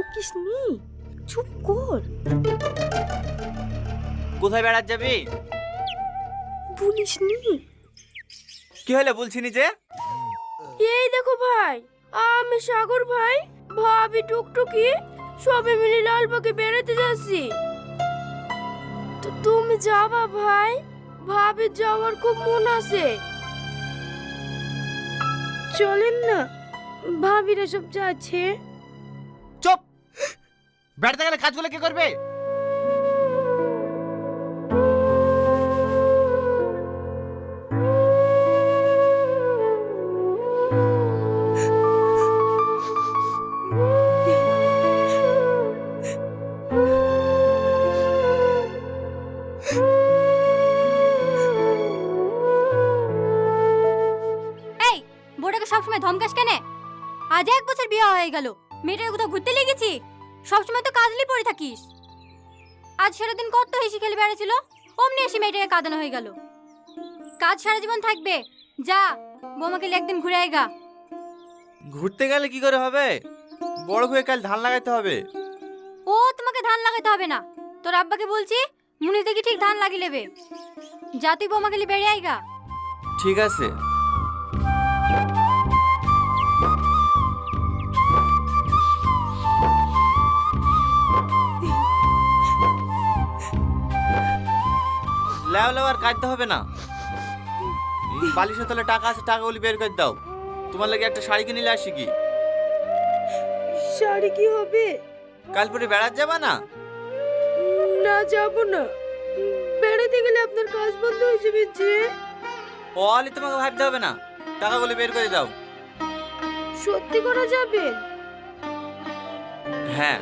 বকিস নি। চুপ কর। কোথায় বেড়াত যাবি? বলিস নি। কি হলো বলছিনি যে? এই দেখো ভাই আমি সাগর ভাই ভাবি টুকটুকি সবে মিলে লালবাগে বেড়াতে যাচ্ছি। তো তুমি যাবা ভাই ভাবি যাওয়ার খুব মন আছে। চলেন না ভাবিরা সব যাচ্ছে। বেড়াতে গেলে কাজগুলো কে করবে? বউটাকে সবসময় ধমকাস কেনে? আজ এক বছর বিয়ে হয়ে গেল। মেয়েটাকে কোথাও ঘুরতে লেগেছি সবসময় তো কাজলি পড়ে থাকিস। আজ সারাদিন কত হেসি খেলে বেড়াছিল অমনি এসে মেয়েটাকে কাঁদানো হয়ে গেল। কাজ সারা জীবন থাকবে যা বৌমাকে একদিন ঘুরে আয়গা ঘুরতে গেলে কি করে হবে? বড় হয়ে কাল ধান লাগাইতে হবে। ও তোমাকে ধান লাগাতে হবে না। তোর আব্বাকে বলছি মুনি দেখি ঠিক ধান লাগিয়ে নেবে। যা তুই বৌমাকে বেড়ে আয়গা ঠিক আছে। লেও লেও আর কাটতে হবে না। বালিশের তলে টাকা আছে টাকাগুলি বের করে দাও। তোমার লাগে একটা শাড়ি কিনে নিলে আসি কি? শাড়ি কি হবে? কাল পরে বেড়াত যাবা না? না যাব না। বেড়াতে গেলে আপনার কাজ বন্ধ হয়ে যাবে যে। অলি তোমাকে ভাবতে হবে না। টাকাগুলি বের করে দাও। সত্যি করা যাবে? হ্যাঁ।